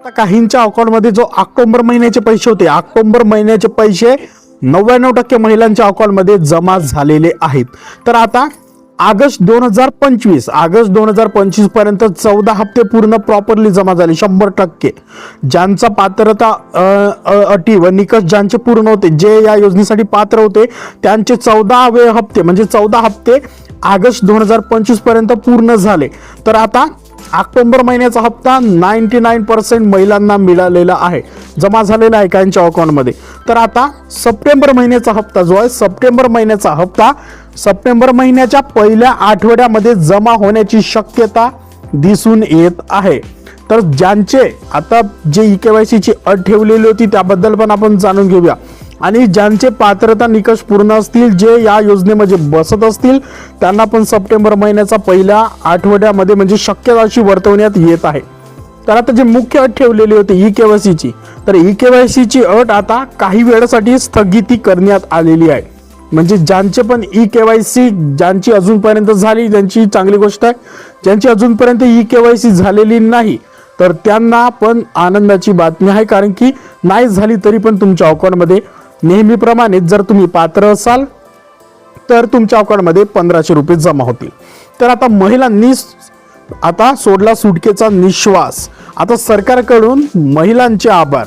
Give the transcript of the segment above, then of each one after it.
आता काहींच्या अकाउंटमध्ये जो ऑक्टोबर महिन्याचे पैसे होते ऑक्टोबर महिन्याचे पैसे नव्याण्णव टक्के महिलांच्या अकाउंटमध्ये जमा झालेले आहेत. तर आता ऑगस्ट दोन हजार पंचवीस ऑगस्ट दोन हजार पंचवीसपर्यंत चौदा हप्ते पूर्ण प्रॉपरली जमा झाले शंभर टक्के. ज्यांचा पात्रता अटी व निकष ज्यांचे पूर्ण होते जे या योजनेसाठी पात्र होते त्यांचे चौदावे हप्ते म्हणजे चौदा हप्ते ऑगस्ट दोन हजार पंचवीसपर्यंत पूर्ण झाले. तर आता ऑक्टोबर महिन्याचा हप्ता नाईन्टी नाईन पर्सेंट महिलांना मिळालेला आहे. जमा झालेला आहे काहींच्या अकाउंटमध्ये. तर आता सप्टेंबर महिन्याचा हप्ता जो आहे सप्टेंबर महिन्याचा हप्ता सप्टेंबर महिन्याच्या पहिल्या आठवड्यामध्ये जमा होण्याची शक्यता दिसून येत आहे. तर ज्यांचे आता जे ई के वाय सीची अट ठेवलेली होती त्याबद्दल पण आपण जाणून घेऊया. आणि ज्यांचे पात्रता निकष पूर्ण असतील जे या योजनेमध्ये बसत असतील त्यांना पण सप्टेंबर महिन्याचा पहिल्या आठवड्यामध्ये म्हणजे शक्यता अशी वर्तवण्यात येत आहे. तर आता जे मुख्य अट ठेवलेली होती ई के वाय सीची तर ई के वाय सीची अट आता काही वेळासाठी स्थगिती करण्यात आलेली आहे. म्हणजे ज्यांचे पण ई के वाय सी ज्यांची अजूनपर्यंत झाली त्यांची चांगली गोष्ट आहे ज्यांची अजूनपर्यंत ई के वाय सी झालेली नाही तर त्यांना पण आनंदाची बातमी आहे कारण की नाही झाली तरी पण तुमच्या अकाउंटमध्ये नेहमीप्रमाणे जर तुम्ही पात्र असाल तर तुमच्या अकाउंटमध्ये पंधराशे रुपये जमा होतील. तर आता महिलांनी आता सोडला सुटकेचा निश्वास. आता सरकारकडून महिलांचे आभार.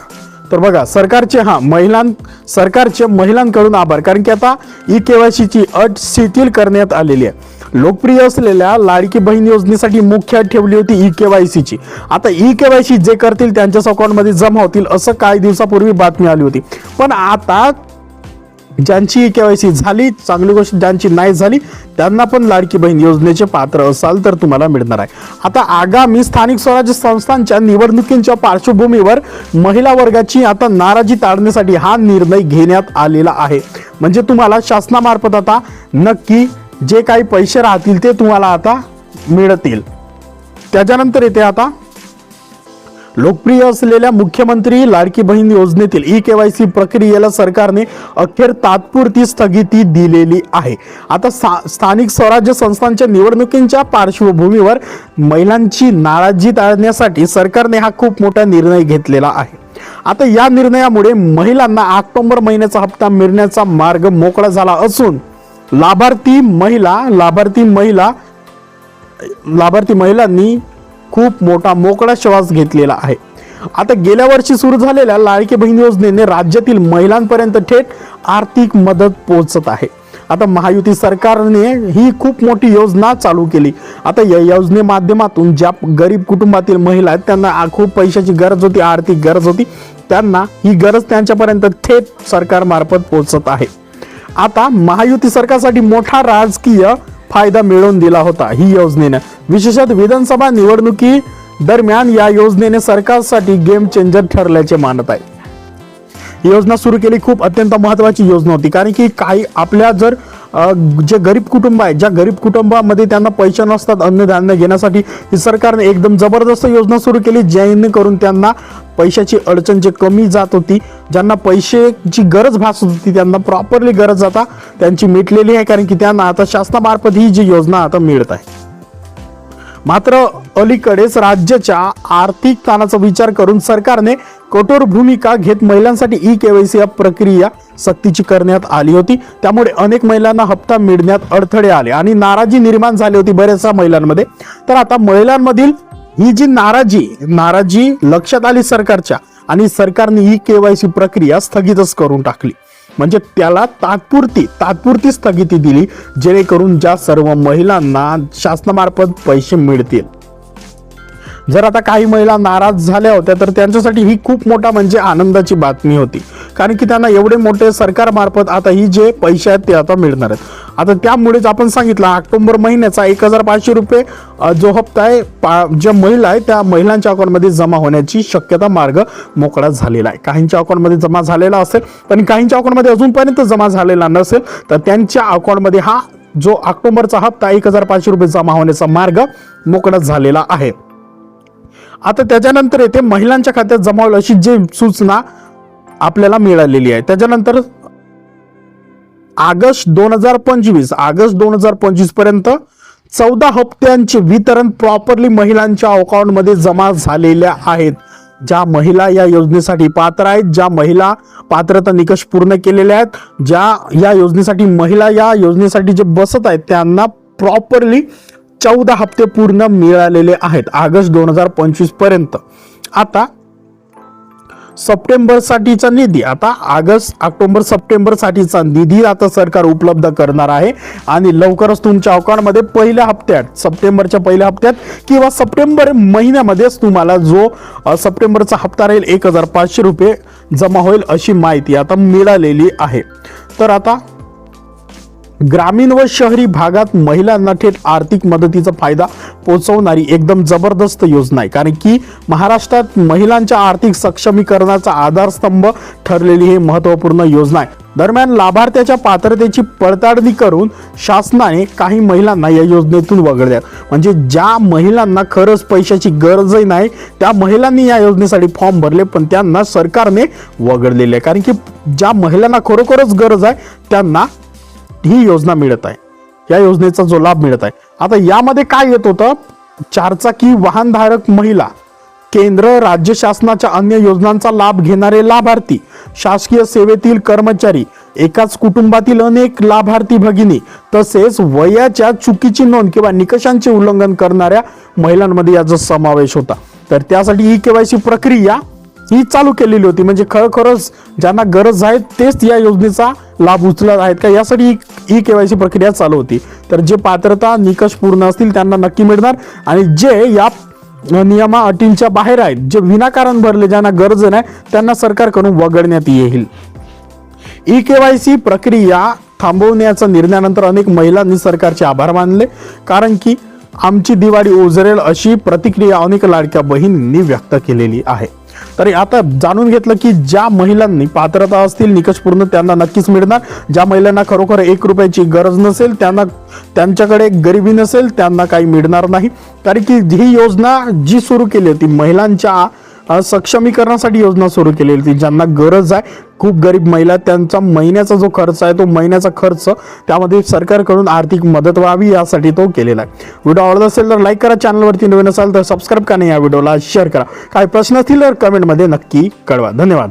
तर बघा सरकारचे हा महिलां सरकारचे महिलांकडून आभार. कारण की आता ई केवायसीची अट शिथिल करण्यात आलेली आहे. लोकप्रिय असलेल्या लाडकी बहीण योजनेसाठी मुख्य ठेवली होती ई केवायसीची आता ई केवायसी जे करतील त्यांच्याच अकाउंटमध्ये जमा होतील असं काही दिवसापूर्वी बातमी आली होती. पण आता ज्यांची ई केवायसी झाली चांगली गोष्ट ज्यांची नाही झाली त्यांना पण लाडकी बहीण योजनेचे पात्र असाल तर तुम्हाला मिळणार आहे. आता आगामी स्थानिक स्वराज्य संस्थांच्या निवडणुकींच्या पार्श्वभूमीवर महिला वर्गाची आता नाराजी टाळण्यासाठी हा निर्णय घेण्यात आलेला आहे. म्हणजे तुम्हाला शासनामार्फत आता नक्की जे काही पैसे राहतील ते तुम्हाला आता मिळतील. त्याच्यानंतर येते आता लोकप्रिय असलेल्या मुख्यमंत्री लाडकी बहीण योजनेतील ई केवायसी प्रक्रियेला सरकारने अखेर तात्पुरती स्थगिती दिलेली आहे. आता सा- स्थानिक स्वराज्य संस्थांच्या निवडणुकींच्या पार्श्वभूमीवर महिलांची नाराजी टाळण्यासाठी सरकारने हा खूप मोठा निर्णय घेतलेला आहे. आता या निर्णयामुळे महिलांना ऑक्टोबर महिन्याचा हप्ता मिळण्याचा मार्ग मोकळा झाला असून लाभार्थी महिला लाभार्थी महिला लाभार्थी महिलांनी खूप मोठा मोकळा श्वास घेतलेला आहे. आता गेल्या वर्षी सुरू झालेल्या लाडकी बहीण योजनेने राज्यातील महिलांपर्यंत थेट आर्थिक मदत पोहोचत आहे. आता महायुती सरकारने ही खूप मोठी योजना चालू केली. आता या योजने माध्यमातून ज्या गरीब कुटुंबातील महिला आहेत त्यांना खूप पैशाची गरज होती आर्थिक गरज होती त्यांना ही गरज त्यांच्यापर्यंत थेट सरकारमार्फत पोहोचत आहे. आता महायुती सरकारसाठी मोठा राजकीय फायदा मिळवून दिला होता ही योजनेनं. विशेषतः विधानसभा निवडणुकी दरम्यान या योजनेने सरकारसाठी गेम चेंजर ठरल्याचे मानत आहे. योजना सुरू केली खूप अत्यंत महत्वाची योजना होती कारण की काही आपल्या जर जे गरीब कुटुंब आहे ज्या गरीब कुटुंबामध्ये त्यांना पैसे नसतात अन्नधान्य घेण्यासाठी ही सरकारने एकदम जबरदस्त योजना सुरू केली जेणेकरून त्यांना पैशाची अडचण जे कमी जात होती ज्यांना पैशाची गरज भासत होती त्यांना प्रॉपरली गरज आता त्यांची मिटलेली आहे कारण की त्यांना आता शासनामार्फत ही जी योजना आता मिळत आहे. मात्र अलीकडेच राज्याच्या आर्थिक ताणाचा विचार करून सरकारने कठोर भूमिका घेत महिलांसाठी ई केवायसी प्रक्रिया सक्तीची करण्यात आली होती. त्यामुळे अनेक महिलांना हप्ता मिळण्यात अडथळे आले आणि नाराजी निर्माण झाली होती बऱ्याचशा महिलांमध्ये. तर आता महिलांमधील ही जी नाराजी नाराजी लक्षात आली सरकारच्या आणि सरकारने ई केवायसी प्रक्रिया स्थगितच करून टाकली. म्हणजे त्याला तात्पुरती तात्पुरती स्थगिती दिली जेणेकरून ज्या सर्व महिलांना शासनामार्फत पैसे मिळतील. जर आता काही महिला नाराज झाल्या होत्या तर त्यांच्यासाठी ही खूप मोठा म्हणजे आनंदाची बातमी होती. कारण की त्यांना एवढे मोठे सरकारमार्फत आता ही जे पैसे आहेत ते आता मिळणार आहेत. आता त्यामुळेच आपण सांगितलं ऑक्टोबर महिन्याचा एक हजार पाचशे रुपये जो हप्ता आहे पा ज्या महिला आहे त्या महिलांच्या अकाउंटमध्ये जमा होण्याची शक्यता मार्ग मोकळा झालेला आहे. काहींच्या अकाउंटमध्ये जमा झालेला असेल पण काहींच्या अकाउंटमध्ये अजूनपर्यंत जमा झालेला नसेल तर त्यांच्या अकाउंटमध्ये हा जो ऑक्टोबरचा हप्ता एक हजार पाचशे रुपये जमा होण्याचा मार्ग मोकळा झालेला आहे. आता त्याच्यानंतर येते महिलांच्या खात्यात जमा होईल अशी जी सूचना आपल्याला मिळालेली आहे. त्याच्यानंतर ऑगस्ट दोन हजार पंचवीस ऑगस्ट दोन हजार पंचवीसपर्यंत चौदा हप्त्यांचे वितरण प्रॉपरली महिलांच्या अकाउंटमध्ये जमा झालेल्या आहेत. ज्या महिला या योजनेसाठी पात्र आहेत ज्या महिला पात्रता निकष पूर्ण केलेल्या आहेत ज्या या योजनेसाठी महिला या योजनेसाठी जे बसत आहेत त्यांना प्रॉपरली चौदा हप्ते पूर्ण मिळालेले आहेत ऑगस्ट दोन हजार पंचवीसपर्यंत. आता सप्टेंबरसाठीचा निधी आता ऑगस्ट ऑक्टोबर सप्टेंबरसाठीचा निधी आता सरकार उपलब्ध करणार आहे. आणि लवकरच तुमच्या अकाउंटमध्ये पहिल्या हप्त्यात सप्टेंबरच्या पहिल्या हप्त्यात किंवा सप्टेंबर महिन्यामध्येच तुम्हाला जो सप्टेंबरचा हप्ता राहील एक हजार पाचशे रुपये जमा होईल अशी माहिती आता मिळालेली आहे. तर आता ग्रामीण व शहरी भागात महिलांना थेट आर्थिक मदतीचा फायदा पोहोचवणारी एकदम जबरदस्त योजना आहे. कारण की महाराष्ट्रात महिलांच्या आर्थिक सक्षमीकरणाचा आधारस्तंभ ठरलेली ही महत्त्वपूर्ण योजना आहे. दरम्यान लाभार्थ्याच्या पात्रतेची पडताळणी करून शासनाने काही महिलांना या योजनेतून वगळल्यात म्हणजे ज्या महिलांना खरंच पैशाची गरजही नाही त्या महिलांनी या योजनेसाठी फॉर्म भरले पण त्यांना सरकारने वगळलेले आहे. कारण की ज्या महिलांना खरोखरच गरज आहे त्यांना ही योजना मिळत आहे. या योजनेचा जो लाभ मिळत आहे. आता यामध्ये काय येत होतं? चारचाकी वाहनधारक महिला केंद्र राज्य शासनाच्या अन्य योजनांचा लाभ घेणारे लाभार्थी शासकीय सेवेतील कर्मचारी एकाच कुटुंबातील अनेक लाभार्थी भगिनी तसेच वयाच्या चुकीची नोंद किंवा निकषांचे उल्लंघन करणाऱ्या महिलांमध्ये याचा समावेश होता. तर त्यासाठी ही केवायसी प्रक्रिया ही चालू केलेली होती. म्हणजे खरोखरच ज्यांना गरज आहे तेच या योजनेचा लाभ उचलत आहेत का? यासाठी ई केवायसी प्रक्रिया चालू होती. तर जे पात्रता निकष पूर्ण असतील त्यांना नक्की मिळणार. आणि जे या नियमा अटींच्या बाहेर आहेत जे विनाकारण भरले ज्यांना गरज नाही त्यांना सरकारकडून वगळण्यात येईल. ई केवायसी प्रक्रिया थांबवण्याच्या निर्णयानंतर अनेक महिलांनी सरकारचे आभार मानले. कारण की आमची दिवाळी उजरेल अशी प्रतिक्रिया अनेक लाडक्या बहिणींनी व्यक्त केलेली आहे. तर आता जाणून घेतलं की ज्या महिलांनी पात्रता असतील निकष पूर्ण त्यांना नक्कीच मिळणार. ज्या महिलांना खरोखर एक रुपयाची गरज नसेल त्यांना त्यांच्याकडे गरिबी नसेल त्यांना काही मिळणार नाही. कारण की ही योजना जी सुरू केली होती महिलांच्या सक्षमीकरणासाठी योजना सुरू केलेली होती ज्यांना गरज आहे. खूप गरीब महिला त्यांचा महिन्याचा जो खर्च आहे तो महिन्याचा खर्च त्यामध्ये सरकारकडून आर्थिक मदत व्हावी यासाठी तो केलेला आहे. व्हिडिओ आवडत असेल तर लाईक करा चॅनलवरती नवीन असाल तर सबस्क्राईब करा या व्हिडिओला शेअर करा. काही प्रश्न असतील तर कमेंटमध्ये नक्की कळवा. धन्यवाद.